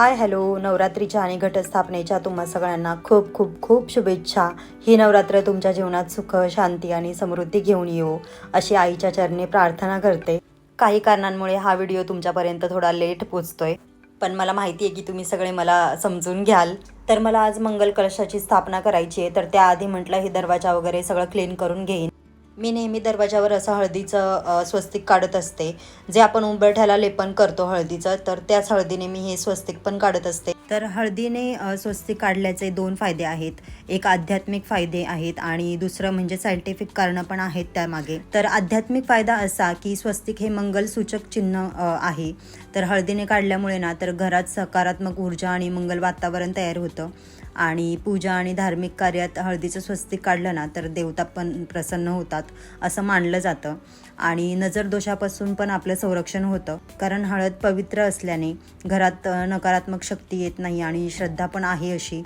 Hi hello. नवरात्रीच्या आणि घटस्थापनेच्या तुम्हा सगळ्यांना खूप खूप खूप शुभेच्छा. ही नवरात्र तुमच्या जीवनात सुख शांती आणि समृद्धी घेऊन येऊ अशी आईच्या चरणी प्रार्थना करते. काही कारणांमुळे हा व्हिडिओ तुमच्यापर्यंत थोडा लेट पोचतोय. पण मला माहिती आहे की तुम्ही सगळे मला समजून घ्याल. तर मला आज मंगल कलशाची स्थापना करायची आहे. तर त्याआधी म्हटलं हे दरवाजा वगैरे सगळं क्लीन करून घेईन. मी नेहमी दरवाजावर असं हळदीचं स्वस्तिक काढत असते. जे आपण उंबरठ्याला लेपन करतो हळदीचं तर त्याच हळदीने मी हे स्वस्तिक पण काढत असते. तर हळदीने स्वस्तिक काढल्याचे दोन फायदे आहेत. एक आध्यात्मिक फायदे आहेत आणि दुसरं म्हणजे सायंटिफिक कारणं पण आहेत त्यामागे. तर आध्यात्मिक फायदा असा की स्वस्तिक हे मंगलसूचक चिन्ह आहे. तर हळदीने काढल्यामुळे ना तर घरात सकारात्मक ऊर्जा आणि मंगल वातावरण तयार होतं. आणि पूजा आणि धार्मिक कार्यात हळदीचं स्वस्तिक काढलं ना तर देवता पण प्रसन्न होतात. असं मानलं जातं. आणि नजर दोषापासून पण आपलं संरक्षण होतं. कारण हळद पवित्र असल्याने घरात नकारात्मक शक्ती येत नाही आणि श्रद्धा पण आहे अशी.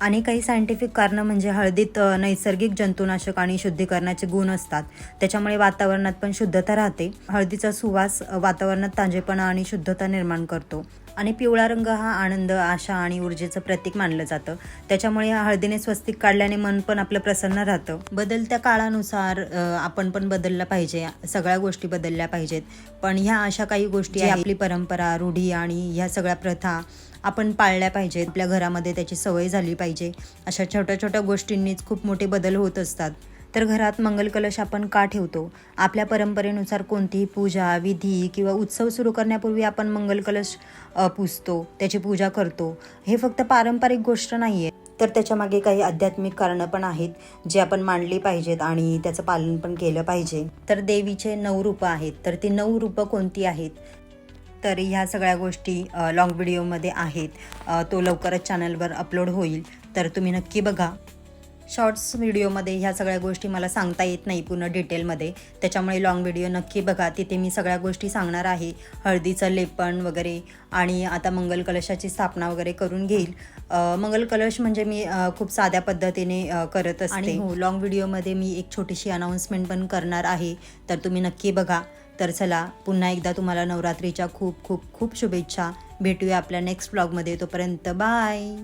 आणि काही सायंटिफिक कारणं म्हणजे हळदीत नैसर्गिक जंतुनाशक आणि शुद्धीकरणाचे गुण असतात. त्याच्यामुळे वातावरणात पण शुद्धता राहते. हळदीचा सुवास वातावरणात ताजेपणा आणि शुद्धता निर्माण करतो. आणि पिवळा रंग हा आनंद आशा आणि ऊर्जेचं प्रतीक मानलं जातं. त्याच्यामुळे या हळदीने स्वस्तिक काढल्याने मन पण आपलं प्रसन्न राहतं. बदलत्या काळानुसार आपण पण बदललं पाहिजे. सगळ्या गोष्टी बदलल्या पाहिजेत. पण ह्या अशा काही गोष्टी आहेत, आपली परंपरा रूढी आणि ह्या सगळ्या प्रथा आपण पाळल्या पाहिजेत. आपल्या घरामध्ये त्याची सवय झाली पाहिजे. अशा छोट्या छोट्या गोष्टींनीच खूप मोठे बदल होत असतात. तर घरात मंगल कलश आपण का ठेवतो? आपल्या परंपरेनुसार कोणतीही पूजा विधी किंवा उत्सव सुरू करण्यापूर्वी आपण मंगल कलश पुजतो त्याची पूजा करतो. हे फक्त पारंपरिक गोष्ट नाही आहे तर त्याच्यामागे काही आध्यात्मिक कारणं पण आहेत जे आपण मांडली पाहिजेत आणि त्याचं पालन पण केलं पाहिजे. तर देवीचे नऊ रूपं आहेत. तर ती नऊ रूपं कोणती आहेत? तर ह्या सगळ्या गोष्टी लॉंग व्हिडिओमध्ये आहेत. तो लवकरच चॅनलवर अपलोड होईल. तर तुम्ही नक्की बघा. शॉर्ट्स व्हिडिओमध्ये ह्या सगळ्या गोष्टी मला सांगता येत नाही पूर्ण डिटेलमध्ये त्याच्यामुळे लॉंग व्हिडिओ नक्की बघा. तिथे मी सगळ्या गोष्टी सांगणार आहे. हळदीचं लेपण वगैरे आणि आता मंगल कलशाची स्थापना वगैरे करून घेईल. मंगल कलश म्हणजे मी खूप साध्या पद्धतीने करत असते. आणि हो लॉंग व्हिडिओमध्ये मी एक छोटीशी अनाऊन्समेंट पण करणार आहे. तर तुम्ही नक्की बघा. तर चला पुन्हा एकदा तुम्हाला नवरात्रीच्या खूप खूप खूप शुभेच्छा. भेटूया आपल्या नेक्स्ट ब्लॉगमध्ये तोपर्यंत बाय